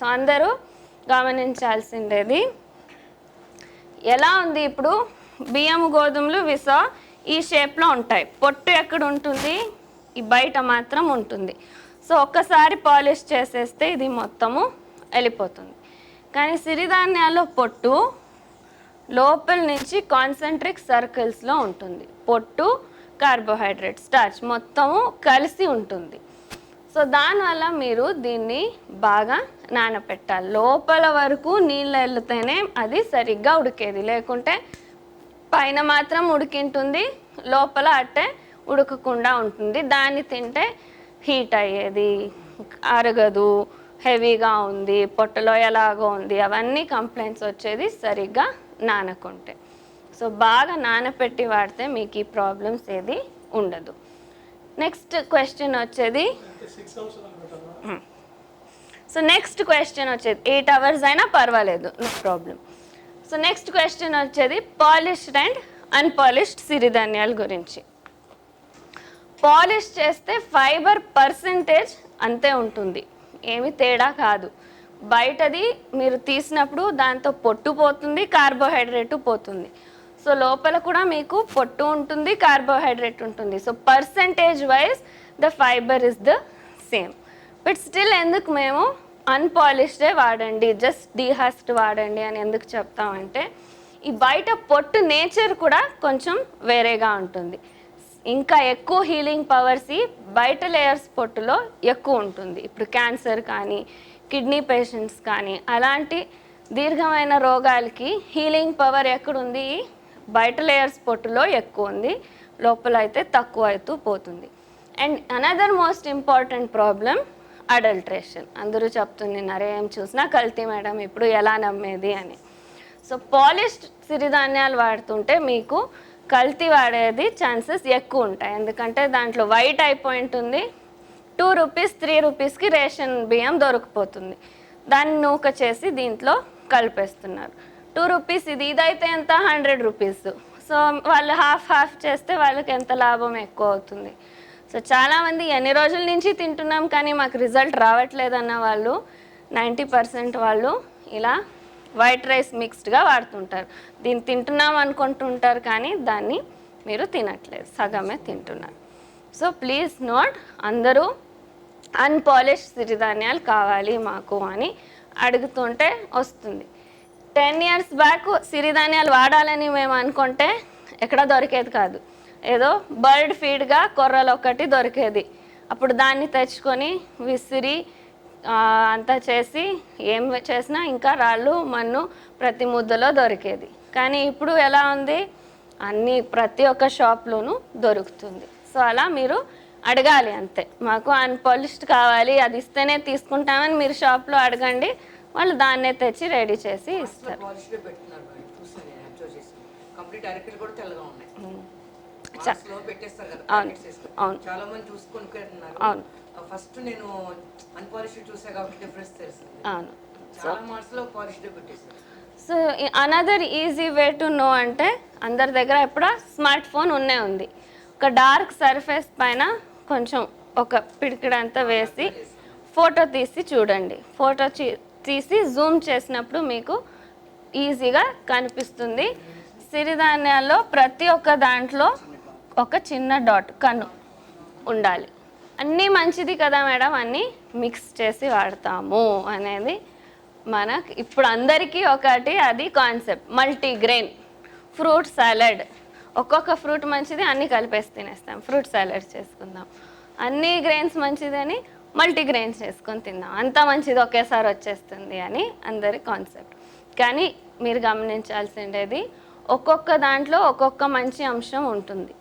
So అందరూ గమనించాల్సిండేది ఎలా ఉంది ఇప్పుడు? బియ్యం గోధుమలు విస ఈ షేప్లో ఉంటాయి. పొట్టు ఎక్కడ ఉంటుంది? ఈ బయట మాత్రం ఉంటుంది. సో ఒక్కసారి పాలిష్ చేసేస్తే ఇది మొత్తము వెళ్ళిపోతుంది. కానీ సిరిధాన్యాల్లో పొట్టు లోపల నుంచి కాన్సన్ట్రిక్ సర్కిల్స్లో ఉంటుంది. పొట్టు కార్బోహైడ్రేట్ స్టార్చ్ మొత్తము కలిసి ఉంటుంది. సో దానివల్ల మీరు దీన్ని బాగా నానపెట్టాలి. లోపల వరకు నీళ్ళు వెళ్తేనే అది సరిగ్గా ఉడికేది. లేకుంటే పైన మాత్రం ఉడికింటుంది లోపల అట్టే ఉడకకుండా ఉంటుంది. దాన్ని తింటే హీట్ అయ్యేది అరగదు హెవీగా ఉంది పొట్టలో ఎలాగో ఉంది. అవన్నీ కంప్లైంట్స్ వచ్చేది సరిగ్గా నానకుంటే. సో బాగా నానపెట్టి వాడితే మీకు ఈ ప్రాబ్లమ్స్ ఏది ఉండదు. నెక్స్ట్ క్వశ్చన్ వచ్చేది. సో నెక్స్ట్ క్వశ్చన్ వచ్చేది. ఎయిట్ అవర్స్ అయినా పర్వాలేదు. No problem so next question వచ్చేది. పాలిష్డ్ అండ్ అన్పాలిష్డ్ సిరిధాన్యాల గురించి. పాలిష్ చేస్తే ఫైబర్ పర్సంటేజ్ అంతే ఉంటుంది. ఏమి తేడా కాదు. బయటది మీరు తీసినప్పుడు దాంతో పొట్టు పోతుంది కార్బోహైడ్రేట్ పోతుంది. సో లోపల కూడా మీకు పొట్టు ఉంటుంది కార్బోహైడ్రేట్ ఉంటుంది. So percentage wise the fibre is the same but still ఎందుకు మేము అన్పాలిష్డే వాడండి జస్ట్ డీహాస్ట్ వాడండి అని ఎందుకు చెప్తామంటే ఈ బయట పొట్టు నేచర్ కూడా కొంచెం వేరేగా ఉంటుంది. ఇంకా ఎక్కువ హీలింగ్ పవర్స్ ఈ బయట లేయర్స్ పొట్టులో ఎక్కువ ఉంటుంది. ఇప్పుడు క్యాన్సర్ కానీ కిడ్నీ పేషెంట్స్ కానీ అలాంటి దీర్ఘమైన రోగాలకి హీలింగ్ పవర్ ఎక్కడుంది? బయట లేయర్స్ పొట్టులో ఎక్కువ ఉంది లోపల అయితే తక్కువ అవుతూ పోతుంది. And another most important problem adulteration అందరూ చెప్తున్నారు ఏం చూసినా కల్తీ మేడం ఇప్పుడు ఎలా నమ్మేది? అని. సో పాలిష్డ్ సిరిధాన్యాలు వాడుతుంటే మీకు కల్తీ వాడేది ఛాన్సెస్ ఎక్కువ ఉంటాయి. ఎందుకంటే దాంట్లో వైట్ అయిపోయి ఉంటుంది టూ రూపీస్ త్రీ రూపీస్కి రేషన్ బియ్యం దొరికిపోతుంది. దాన్ని నూక చేసి దీంట్లో కలిపేస్తున్నారు. టూ రూపీస్ ఇది ఇదైతే ఎంత? Hundred rupees. సో వాళ్ళు హాఫ్ హాఫ్ చేస్తే వాళ్ళకి ఎంత లాభం ఎక్కువ అవుతుంది. సో చాలామంది ఎన్ని రోజుల నుంచి తింటున్నాం కానీ మాకు రిజల్ట్ రావట్లేదన్న వాళ్ళు నైంటీ పర్సెంట్ వాళ్ళు ఇలా వైట్ రైస్ మిక్స్డ్గా వాడుతుంటారు. దీన్ని తింటున్నాం అనుకుంటుంటారు కానీ దాన్ని మీరు తినట్లేదు. సగమే తింటున్నారు. సో ప్లీజ్ నోట్ అందరూ అన్పాలిష్ సిరిధాన్యాలు కావాలి మాకు అని అడుగుతుంటే వస్తుంది. టెన్ ఇయర్స్ బ్యాక్ సిరిధాన్యాలు వాడాలని మేము అనుకుంటే ఎక్కడ దొరికేది కాదు. ఏదో బర్డ్ ఫీడ్గా కొర్రలు ఒకటి దొరికేది. అప్పుడు దాన్ని తెచ్చుకొని విసిరి అంతా చేసి ఏం చేసినా ఇంకా రాళ్ళు మన్ను ప్రతి ముద్దలో దొరికేది. కానీ ఇప్పుడు ఎలా ఉంది? అన్ని ప్రతి ఒక్క షాప్లోనూ దొరుకుతుంది. సో అలా మీరు అడగాలి అంతే. మాకు అన్పాలిష్డ్ కావాలి అది ఇస్తేనే తీసుకుంటామని మీరు షాప్లో అడగండి. వాళ్ళు దాన్నే తెచ్చి రెడీ చేసి ఇస్తారు. అవును. అవును. చాలా మంది చూసుకొని పెడుతున్నారు అవును. ఫస్ట్ నేను అన్పాలిష్డ్ చూసా కాబట్టి డిఫరెన్స్ తెలిసింది అవును. చాలా మార్క్స్లో పాలిష్డ్ పెట్టేశారు. So another easy way to know అంటే అందరి దగ్గర ఎప్పుడో స్మార్ట్ ఫోన్ ఉన్నే ఉంది. ఒక డార్క్ సర్ఫేస్ పైన కొంచెం ఒక పిడికిడంతా వేసి ఫోటో తీసి చూడండి. ఫోటో తీసి జూమ్ చేసినప్పుడు మీకు ఈజీగా కనిపిస్తుంది. సిరిధాన్యాల్లో ప్రతి ఒక్క దాంట్లో ఒక చిన్న డాట్ కన్ను ఉండాలి. అన్నీ మంచిది కదా మేడం? అన్నీ మిక్స్ చేసి వాడతాము అనేది మనకు ఇప్పుడు అందరికీ ఒకటి అది కాన్సెప్ట్ మల్టీగ్రెయిన్ ఫ్రూట్ సాలడ్ ఒక్కొక్క ఫ్రూట్ మంచిది అన్నీ కలిపేసి తినేస్తాం. ఫ్రూట్ సాలడ్ చేసుకుందాం. అన్ని గ్రెయిన్స్ మంచిదని మల్టీగ్రెయిన్స్ చేసుకొని తిందాం. అంత మంచిది ఒకేసారి వచ్చేస్తుంది అని అందరి కాన్సెప్ట్. కానీ మీరు గమనించాల్సిండేది ఒక్కొక్క దాంట్లో ఒక్కొక్క మంచి అంశం ఉంటుంది.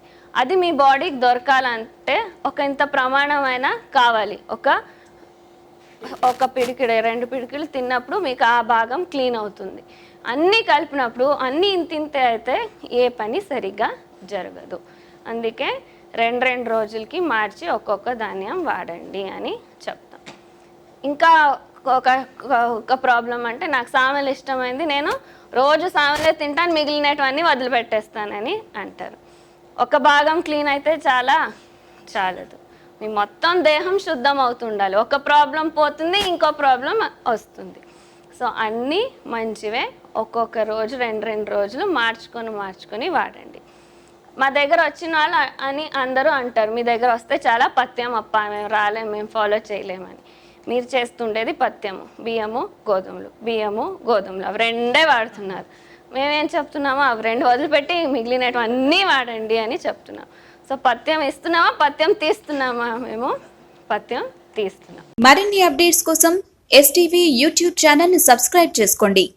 అది మీ బాడీకి దొరకాలంటే ఒక ఇంత ప్రమాణమైన కావాలి. ఒక ఒక పిడికిడ రెండు పిడికిలు తిన్నప్పుడు మీకు ఆ భాగం క్లీన్ అవుతుంది. అన్నీ కలిపినప్పుడు అన్నీ ఇంతింతే అయితే ఏ పని సరిగ్గా జరగదు. అందుకే రెండు రెండు రోజులకి మార్చి ఒక్కొక్క ధాన్యం వాడండి అని చెప్తాం. ఇంకా ఒక ఒక ప్రాబ్లం అంటే నాకు సామెలు ఇష్టమైంది నేను రోజు సామెలే తింటాను మిగిలినటువన్నీ వదిలిపెట్టేస్తానని అంటారు. ఒక భాగం క్లీన్ అయితే చాలా చాలదు. మీ మొత్తం దేహం శుద్ధం అవుతుండాలి. ఒక ప్రాబ్లం పోతుంది ఇంకో ప్రాబ్లం వస్తుంది. సో అన్నీ మంచివే. ఒక్కొక్క రోజు రెండు రెండు రోజులు మార్చుకొని మార్చుకొని వాడండి. మా దగ్గర వచ్చిన వాళ్ళు అని అందరూ అంటారు. మీ దగ్గర వస్తే చాలా పత్యం అప్ప మేము రాలేము మేము ఫాలో చేయలేమని. మీరు చేస్తుండేది పథ్యము బియ్యము గోధుమలు బియ్యము గోధుమలు. అవి రెండే వాడుతున్నారు. మేమేం చెప్తున్నామో అవి రెండు వదిలిపెట్టి మిగిలినవి అన్నీ వాడండి అని చెప్తున్నాం. సో పత్యం ఇస్తున్నామా పత్యం తీస్తున్నామా మేము? పత్యం తీస్తున్నాం. మరిన్ని అప్డేట్స్ కోసం ఎస్టీవీ యూట్యూబ్ ఛానల్ని సబ్స్క్రైబ్ చేసుకోండి.